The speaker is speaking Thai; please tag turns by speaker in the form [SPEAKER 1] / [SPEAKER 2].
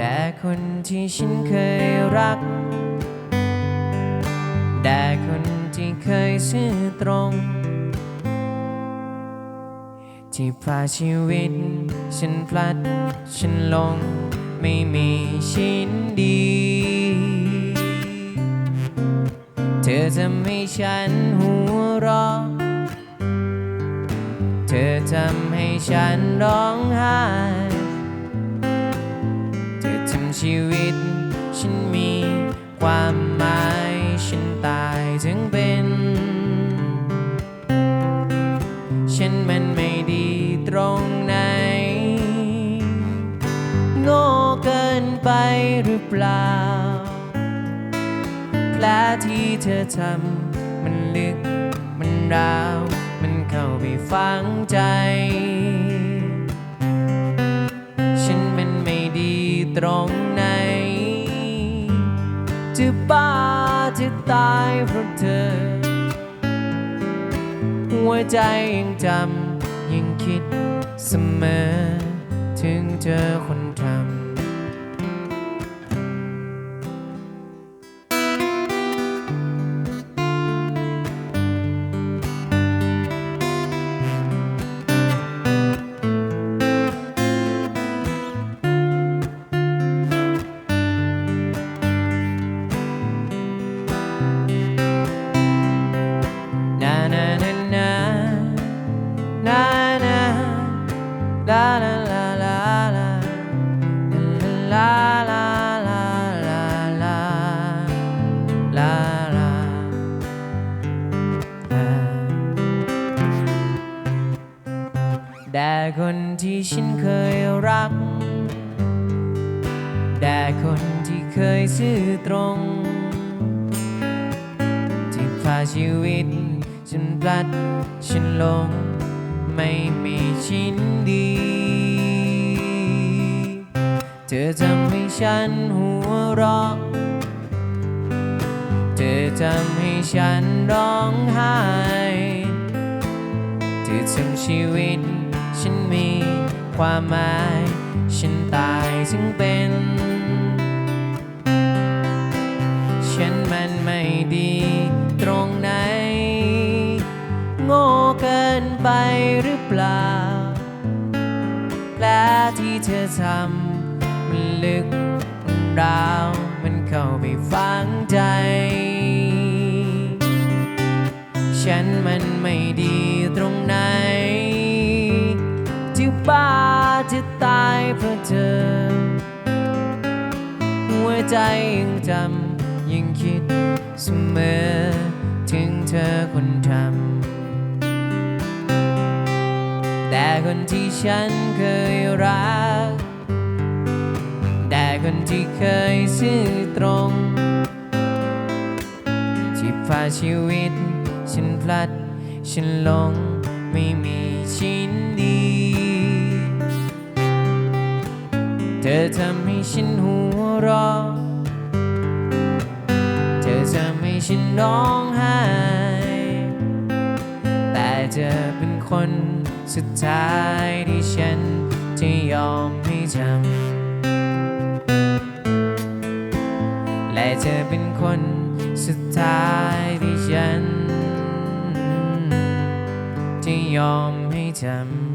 [SPEAKER 1] ด่คนที่ฉันเคยรักแต่คนที่เคยซื่อตรง ที่พาชีวิต ฉันพลัด ฉันลง ไม่มีชิ้นดี เธอทำให้ฉันหัวเราะเธอทำให้ฉันร้องไห้ ชีวิต ฉันมีความหมายฉันตายถึงเป็น ฉันมันไม่ดีตรงไหนโง่เกินไปหรือเปล่าแผลที่เธอทำมันลึกมันราว มันเข้าไปฝังใจ ตรงไหน จะบ้าจะตายเพราะเธอ หัวใจยังจำยังคิดเสมอ ถึงเธอคนทำ แต่คนที่ฉันเคยรัก แต่คนที่เคยซื่อตรง ที่พาชีวิตฉันพลัดฉันลง ไม่มีชิ้นดี เธอทำให้ฉันหัวเราะเธอทำให้ฉันร้องไห้ เธอทำชีวิต ฉันมีความหมาย ฉันตายถึงเป็น ฉันมันไม่ดีตรงไหน โง่เกินไปหรือเปล่า แผลที่เธอทำมันลึกมันราว มันเข้าไปฝังใจ ฉันมันไม่ดีตรงไหน บ้าจะตายเพราะเธอ หัวใจยังจำยังคิดเสมอ ถึงเธอคนทำแต่คนที่ฉันเคยรัก แต่คนที่เคยซื่อตรงที่พาชีวิต ฉันพลัด ฉันหลงไม่มีชิ้ เธอทำให้ฉันหัวเราะเธอทำให้ฉันร้องไห้ แต่เธอเป็นคนสุดท้ายที่ฉันจะยอมให้จำและเธอเป็นคนสุดท้ายที่ฉันจะยอมให้จำ